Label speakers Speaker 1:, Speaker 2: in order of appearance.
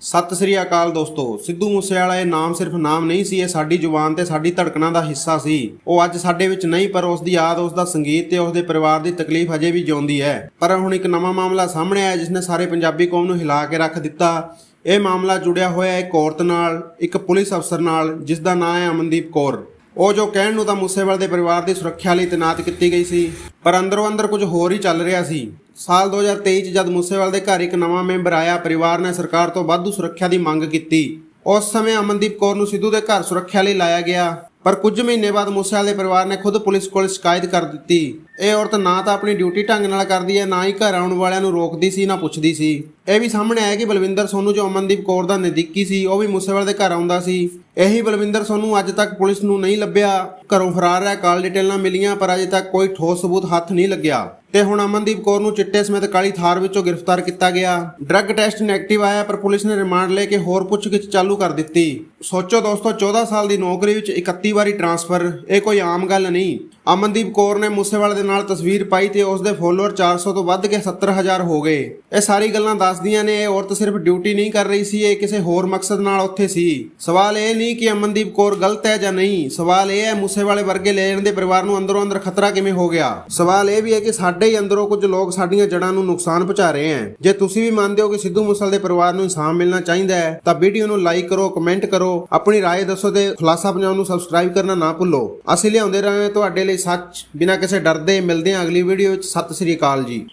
Speaker 1: ਸਤਿ ਸ੍ਰੀ ਅਕਾਲ ਦੋਸਤੋ। ਸਿੱਧੂ ਮੂਸੇਵਾਲਾ ਇਹ ਨਾਮ ਸਿਰਫ ਨਾਮ ਨਹੀਂ ਸੀ, ਇਹ ਸਾਡੀ ਜ਼ੁਬਾਨ ਤੇ ਸਾਡੀ ਧੜਕਣਾਂ ਦਾ ਹਿੱਸਾ ਸੀ। ਉਹ ਅੱਜ ਸਾਡੇ ਵਿੱਚ ਨਹੀਂ, ਪਰ ਉਸ ਦੀ ਯਾਦ, ਉਸ ਦਾ ਸੰਗੀਤ ਤੇ ਉਸ ਦੇ ਪਰਿਵਾਰ ਦੀ ਤਕਲੀਫ ਅਜੇ ਵੀ ਜਿਉਂਦੀ ਹੈ। ਪਰ ਹੁਣ ਇੱਕ ਨਵਾਂ ਮਾਮਲਾ ਸਾਹਮਣੇ ਆਇਆ ਜਿਸ ਨੇ ਸਾਰੇ ਪੰਜਾਬੀ ਕੌਮ ਨੂੰ ਹਿਲਾ ਕੇ ਰੱਖ ਦਿੱਤਾ। ਇਹ ਮਾਮਲਾ ਜੁੜਿਆ ਹੋਇਆ ਇੱਕ ਔਰਤ ਨਾਲ, ਇੱਕ ਪੁਲਿਸ ਅਫਸਰ ਨਾਲ, ਜਿਸ ਦਾ ਨਾਮ ਹੈ ਅਮਨਦੀਪ ਕੌਰ। ਉਹ ਜੋ ਕਹਿਣ ਨੂੰ ਤਾਂ ਮੂਸੇਵਾਲੇ ਦੇ ਪਰਿਵਾਰ ਦੀ ਸੁਰੱਖਿਆ ਲਈ ਤੈਨਾਤ ਕੀਤੀ ਗਈ ਸੀ, ਪਰ ਅੰਦਰੋਂ ਅੰਦਰ ਕੁਝ ਹੋਰ ਹੀ ਚੱਲ ਰਿਹਾ ਸੀ। ਸਾਲ 2023 ਚ ਜਦ ਮੂਸੇਵਾਲ ਦੇ ਘਰ ਇੱਕ ਨਵਾਂ ਮੈਂਬਰ ਆਇਆ, ਪਰਿਵਾਰ ਨੇ ਸਰਕਾਰ ਤੋਂ ਵਾਧੂ ਸੁਰੱਖਿਆ ਦੀ ਮੰਗ ਕੀਤੀ। ਉਸ ਸਮੇਂ ਅਮਨਦੀਪ ਕੌਰ ਨੂੰ ਸਿੱਧੂ ਦੇ ਘਰ ਸੁਰੱਖਿਆ ਲਈ ਲਾਇਆ ਗਿਆ। ਪਰ ਕੁਝ ਮਹੀਨੇ ਬਾਅਦ ਮੂਸੇਵਾਲ ਦੇ ਪਰਿਵਾਰ ਨੇ ਖੁਦ ਪੁਲਿਸ ਕੋਲ ਸ਼ਿਕਾਇਤ ਕਰ ਦਿੱਤੀ। ਇਹ ਔਰਤ ਨਾ ਤਾਂ ਆਪਣੀ ਡਿਊਟੀ ਢੰਗ ਨਾਲ ਕਰਦੀ ਹੈ, ਨਾ ਹੀ ਘਰ ਆਉਣ ਵਾਲਿਆਂ ਨੂੰ ਰੋਕਦੀ ਸੀ, ਨਾ ਪੁੱਛਦੀ ਸੀ। ਇਹ ਵੀ ਸਾਹਮਣੇ ਆਇਆ ਕਿ ਬਲਵਿੰਦਰ ਸੋਨੂ ਜੋ ਅਮਨਦੀਪ ਕੌਰ ਦਾ ਨਜ਼ਦੀਕੀ ਸੀ, ਉਹ ਵੀ ਮੂਸੇਵਾਲ ਦੇ ਘਰ ਆਉਂਦਾ ਸੀ। ਇਹੀ ਬਲਵਿੰਦਰ ਸੋਨੂ ਅੱਜ ਤੱਕ ਪੁਲਿਸ ਨੂੰ ਨਹੀਂ ਲੱਭਿਆ। ਘਰੋਂ ਫਰਾਰ ਹੈ ਕਾਲ ਡਿਟੇਲਾਂ ਮਿਲੀਆਂ, ਪਰ ਅਜੇ ਤੱਕ ਕੋਈ ਠੋਸ ਸਬੂਤ ਹੱਥ ਨਹੀਂ ਲੱਗਿਆ। ਤੇ ਹੁਣ ਅਮਨਦੀਪ ਕੌਰ ਨੂੰ ਚਿੱਟੇ ਸਮੇਤ ਕਾਲੀ ਥਾਰ ਵਿੱਚੋਂ ਗ੍ਰਿਫਤਾਰ ਕੀਤਾ ਗਿਆ। ਡਰੱਗ ਟੈਸਟ ਨੈਗੇਟਿਵ ਆਇਆ, ਪਰ ਪੁਲਿਸ ਨੇ ਰਿਮਾਂਡ ਲੈ ਕੇ ਹੋਰ ਪੁੱਛਗਿੱਛ ਚਾਲੂ ਕਰ ਦਿੱਤੀ। ਸੋਚੋ ਦੋਸਤੋ 14 ਸਾਲ ਦੀ ਨੌਕਰੀ ਵਿੱਚ 31 ਵਾਰੀ ਟਰਾਂਸਫਰ, ਇਹ ਕੋਈ ਆਮ ਗੱਲ ਨਹੀਂ। ਅਮਨਦੀਪ ਕੌਰ ਨੇ ਮੂਸੇਵਾਲੇ ਦੇ ਨਾਲ ਤਸਵੀਰ ਪਾਈ ਤੇ ਉਸ ਦੇ ਫੋਲੋਅਰ 400 ਤੋਂ ਵੱਧ ਕੇ 70000 ਹੋ ਗਏ ਇਹ ਸਾਰੀ ਗੱਲਾਂ ਦੱਸਦੀਆਂ ਨੇ ਇਹ ਔਰਤ ਸਿਰਫ ਡਿਊਟੀ ਨਹੀਂ ਕਰ ਰਹੀ ਸੀ ਇਹ ਕਿਸੇ ਹੋਰ ਮਕਸਦ ਨਾਲ ਉੱਥੇ ਸੀ ਸਵਾਲ ਇਹ ਨਹੀਂ ਕਿ ਅਮਨਦੀਪ ਕੌਰ ਗਲਤ ਹੈ ਜਾਂ ਨਹੀਂ ਸਵਾਲ ਇਹ ਹੈ ਮੂਸੇਵਾਲੇ ਵਰਗੇ ਲੈਣ ਦੇ ਪਰਿਵਾਰ ਨੂੰ ਅੰਦਰੋਂ ਅੰਦਰ ਖਤਰਾ ਕਿਵੇਂ ਹੋ ਗਿਆ ਸਵਾਲ ਇਹ ਵੀ ਹੈ ਕਿ ਸਾਡੇ ਹੀ ਅੰਦਰੋਂ ਕੁਝ ਲੋਕ ਸਾਡੀਆਂ ਜੜਾਂ ਨੂੰ ਨੁਕਸਾਨ ਪਹੁੰਚਾ ਰਹੇ ਹਨ ਜੇ ਤੁਸੀਂ ਵੀ ਮੰਨਦੇ ਹੋ ਕਿ ਸਿੱਧੂ ਮੂਸੇਵਾਲੇ ਦੇ ਪਰਿਵਾਰ ਨੂੰ ਇਨਸਾਫ ਮਿਲਣਾ ਚਾਹੀਦਾ ਹੈ ਤਾਂ ਵੀਡੀਓ ਨੂੰ ਲਾਈਕ ਕਰੋ ਕਮੈਂਟ ਕਰੋ ਆਪਣੀ رائے ਦੱਸੋ ਤੇ ਖੁਲਾਸਾ ਪੰਜਾਬ ਨੂੰ ਸਬਸਕ੍ਰਾਈਬ ਕਰਨਾ ਨਾ ਭੁੱਲੋ ਅਸੀਂ ਲਿਆਉਂਦੇ ਰਹੇ ਤੁਹਾਡੇ ਲਈ ਸੱਚ ਬਿਨਾਂ ਕਿਸੇ ਡਰ ਦੇ ਮਿਲਦੇ ਹਾਂ ਅਗਲੀ ਵੀਡੀਓ ਵਿੱਚ। ਸਤਿ ਸ੍ਰੀ ਅਕਾਲ ਜੀ।